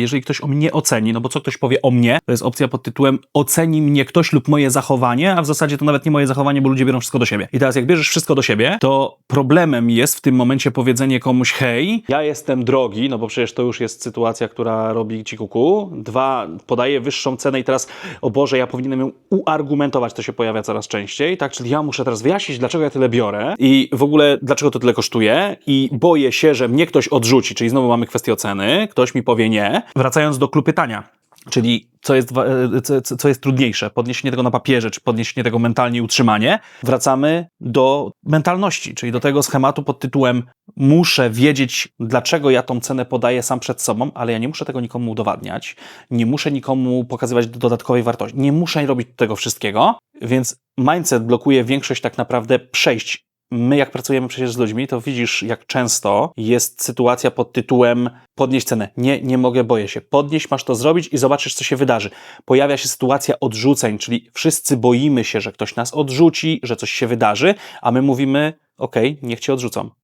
Jeżeli ktoś o mnie oceni, no bo co ktoś powie o mnie, to jest opcja pod tytułem oceni mnie ktoś lub moje zachowanie, a w zasadzie to nawet nie moje zachowanie, bo ludzie biorą wszystko do siebie. I teraz jak bierzesz wszystko do siebie, to problemem jest w tym momencie powiedzenie komuś hej, ja jestem drogi, no bo przecież to już jest sytuacja, która robi ci kuku. Dwa, podaję wyższą cenę i teraz, o Boże, ja powinienem ją uargumentować, to się pojawia coraz częściej, tak? Czyli ja muszę teraz wyjaśnić, dlaczego ja tyle biorę i w ogóle dlaczego to tyle kosztuje i boję się, że mnie ktoś odrzuci, czyli znowu mamy kwestię oceny, ktoś mi powie nie. Wracając do klubu pytania, Czyli co jest, e, co co jest trudniejsze, podniesienie tego na papierze, czy podniesienie tego mentalnie i utrzymanie, wracamy do mentalności, czyli do tego schematu pod tytułem muszę wiedzieć, dlaczego ja tą cenę podaję sam przed sobą, ale ja nie muszę tego nikomu udowadniać, nie muszę nikomu pokazywać dodatkowej wartości, nie muszę robić tego wszystkiego, więc mindset blokuje większość tak naprawdę przejść my jak pracujemy przecież z ludźmi, to widzisz, jak często jest sytuacja pod tytułem podnieść cenę. Nie, nie mogę, boję się. Podnieść, masz to zrobić i zobaczysz, co się wydarzy. Pojawia się sytuacja odrzuceń, czyli wszyscy boimy się, że ktoś nas odrzuci, że coś się wydarzy, a my mówimy, okej, niech cię odrzucą.